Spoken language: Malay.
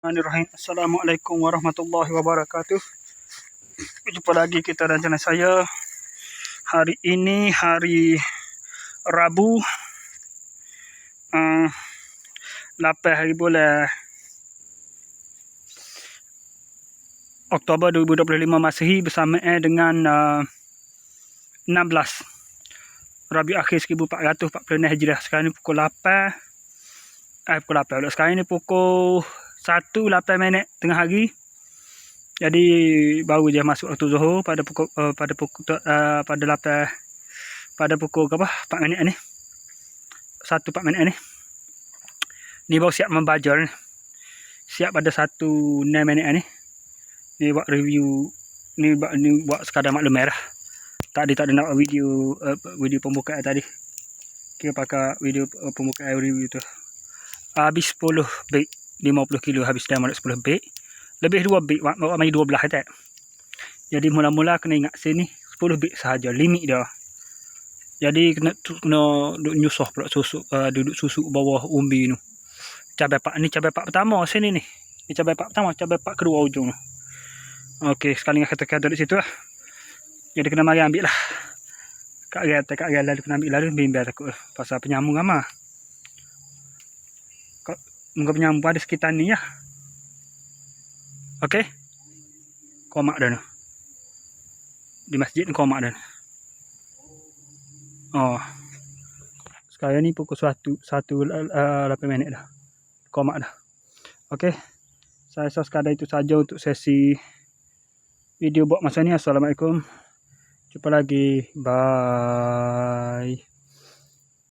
Bismillahirrahmanirrahim. Assalamualaikum warahmatullahi wabarakatuh. Jumpa lagi kita dan channel saya. Hari ini hari Rabu. Uh, 8 hari bulan Oktober 2025 Masehi bersama eh dengan uh, 16 Rabi akhir 1440 Hijrah. Sekarang ni pukul 8 eh pukul 8 sekarang ni pukul satu lapan minit tengah hari. Jadi baru je masuk waktu Zuhur pada pukul uh, pada pukul uh, pada lapan pada pukul berapa? 4 minit ni. Satu 4 minit ni. Ni baru siap membaca ni. Siap pada satu 9 minit ni. Ni buat review ni buat ni buat sekadar maklum merah. Tadi tak ada nak video uh, video pembukaan tadi. Kita pakai video pembukaan review tu. Habis 10 bit 50 kilo habis dah molek 10 beg. Lebih 2 beg, bawa mai 12 tak. Jadi mula-mula kena ingat sini 10 beg sahaja limit dia. Jadi kena kena duduk nyusah pula susu uh, duduk susu bawah umbi tu. Cabai pak ni cabai pak pertama sini ni. Ni cabai pak pertama, cabai pak kedua ujung tu. Okey, sekali dengan kata-kata di situ lah. Jadi kena mari ambil lah. Kak Gata, Kak Gala kena ambil lah tu. Bimbel takut pasal penyambung ramah. Muka penyambung ada sekitar ni ya. Okey. Komak dah ni. Di masjid ni komak dah ni. Oh. Sekarang ni pukul 1 1 uh, 8 minit dah. Komak dah. Okey. Saya rasa sekadar itu saja untuk sesi video buat masa ni. Assalamualaikum. Jumpa lagi. Bye.